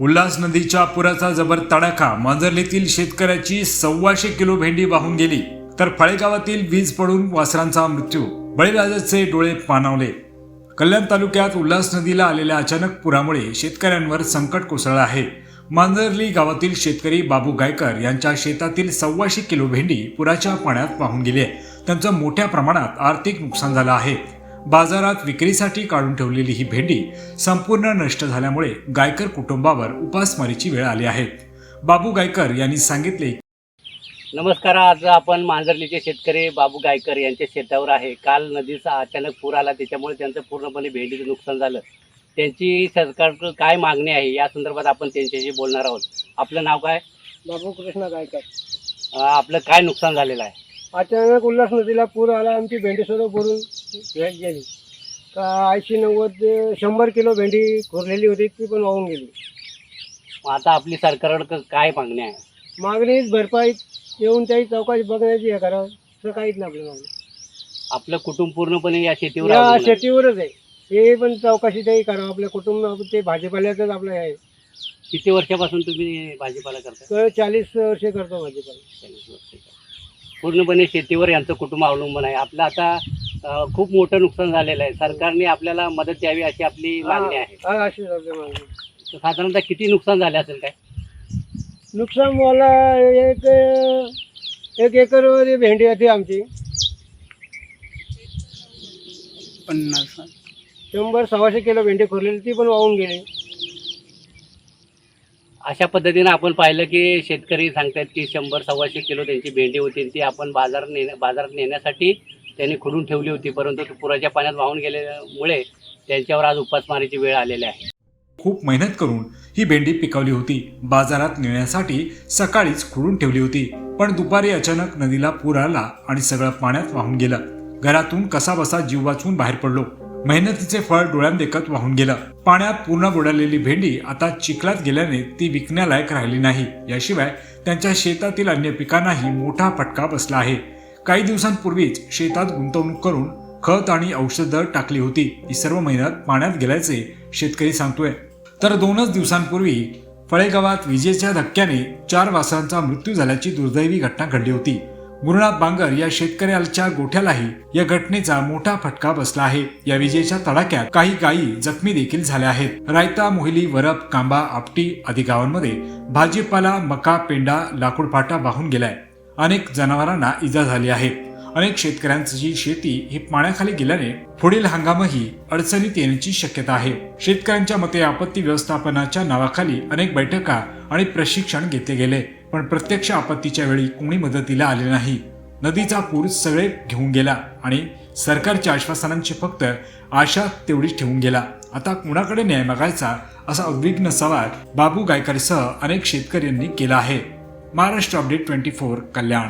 उल्हास नदीच्या पुराचा जबर तडाखा मांजर्लीतील शेतकऱ्याची सव्वाशे किलो भेंडी वाहून गेली. तर फळेगावातील वीज पडून वासरांचा मृत्यू. बळीराजाचे डोळे पाणावले. कल्याण तालुक्यात उल्हास नदीला आलेल्या अचानक पुरामुळे शेतकऱ्यांवर संकट कोसळलं आहे. मांजरली गावातील शेतकरी बाबू गायकर यांच्या शेतातील सव्वाशे किलो भेंडी पुराच्या पाण्यात वाहून गेली आहे. त्यांचं मोठ्या प्रमाणात आर्थिक नुकसान झालं आहे. बाजारात विक्रीसाठी काढून ठेवलेली ही भेंडी संपूर्ण नष्ट झाल्यामुळे गायकर कुटुंबावर उपासमारीची वेळ आली आहे. बाबू गायकर यांनी सांगितले नमस्कार आज आपण मांजर्लीचे शेतकरी बाबू गायकर यांच्या शेतावर आहे. काल नदीचा अचानक पूर आला त्याच्यामुळे त्यांचं पूर्णपणे भेंडीचं नुकसान झालं. त्यांची सरकारकडं काय मागणी आहे या संदर्भात आपण त्यांच्याशी बोलणार आहोत. आपलं नाव काय? बाबू कृष्ण गायकर. आपलं काय नुकसान झालेलं आहे? अचानक उल्हास नदीला पूर आला आमची भेंडी सर्व भरून भेट गेली का ऐंशी नव्वद शंभर किलो भेंडी खोरलेली होती ती पण वाहून गेली. मग आता आपली सरकारकडं काय मागणी आहे? मागणीच भरपाई येऊन त्याही चौकशी बघण्याची हे करावं असं काहीच नाही आपल्या मागणी. आपलं कुटुंब पूर्णपणे या शेतीवर या अवलंबून आहे. शेतीवरच आहे. हे पण चौकशी त्याही करावं आपल्या कुटुंब ते भाजीपाल्याचंच आपलं हे आहे. किती वर्षापासून तुम्ही भाजीपाला करता तर चाळीस वर्ष करतो भाजीपाला. चाळीस वर्ष. पूर्णपणे शेतीवर यांचं कुटुंब अवलंबून आहे. आपलं आता खूप मोठं नुकसान झालेलं आहे. सरकारने आपल्याला मदत द्यावी अशी आपली मागणी आहे. हा मागणी. तर साधारणतः किती नुकसान झाले असेल काय? नुकसान मला एक एक एकरवर भेंडी होती आमची. पन्नास. शंभर सव्वाशे किलो भेंडी खोरलेली ती पण वाहून गेली. अशा पद्धतीनं आपण पाहिलं की शेतकरी सांगतात की शंभर सव्वाशे किलो त्यांची भेंडी होती ती आपण बाजार नेण्या बाजारात नेण्यासाठी त्यांनी खोडून ठेवली होती परंतु पुराच्या पाण्यात वाहून गेल्यामुळे त्यांच्यावर आज उपासमारीची वेळ आलेली आहे. खूप मेहनत करून ही भेंडी पिकवली होती. बाजारात नेण्यासाठी सकाळीच खोडून ठेवली होती पण दुपारी अचानक नदीला पूर आला आणि सगळं पाण्यात वाहून गेलं. घरातून कसा बसा जीव वाचून बाहेर पडलो. मेहनतीचे फळ डोळ्यांदेखत वाहून गेलं. पाण्यात पूर्ण बुडालेली भेंडी आता चिखलात गेल्याने ती विकण्यालायक राहिली नाही. याशिवाय त्यांच्या शेतातील अन्य पिकांनाही मोठा फटका बसला आहे. काही दिवसांपूर्वीच शेतात गुंतवणूक करून खत आणि औषधं टाकली होती. ही सर्व मेहनत पाण्यात गेल्याचे शेतकरी सांगतोय. तर दोनच दिवसांपूर्वी फळेगावात विजेच्या धक्क्याने चार वासरांचा मृत्यू झाल्याची दुर्दैवी घटना घडली होती. गुरुनाथ बांगर या शेतकऱ्याच्या गोठ्यालाही या घटनेचा मोठा फटका बसला आहे. या विजेच्या तडाक्यात काही गायी जखमी देखील झाल्या आहेत. रायता मोहिली वरप कांबा आपटी आदी गावांमध्ये भाजीपाला मका पेंडा लाकूड फाटा वाहून गेलाय. अनेक जनावरांना इजा झाली आहे. अनेक शेतकऱ्यांची शेती ही पाण्याखाली गेल्याने पुढील हंगामही अडचणीत येण्याची शक्यता आहे. शेतकऱ्यांच्या मते आपत्ती व्यवस्थापनाच्या नावाखाली अनेक बैठका आणि प्रशिक्षण घेतले गेले पण प्रत्यक्ष आपत्तीच्या वेळी कोणी मदतीला आले नाही. नदीचा पूर सगळे घेऊन गेला आणि सरकारच्या आश्वासनांची फक्त आशा तेवढीच ठेवून गेला. आता कुणाकडे न्याय मागायचा असा उद्विग्न सवाल बाबू गायकरसह अनेक शेतकऱ्यांनी केला आहे. Maharashtra update twenty four Kalyan.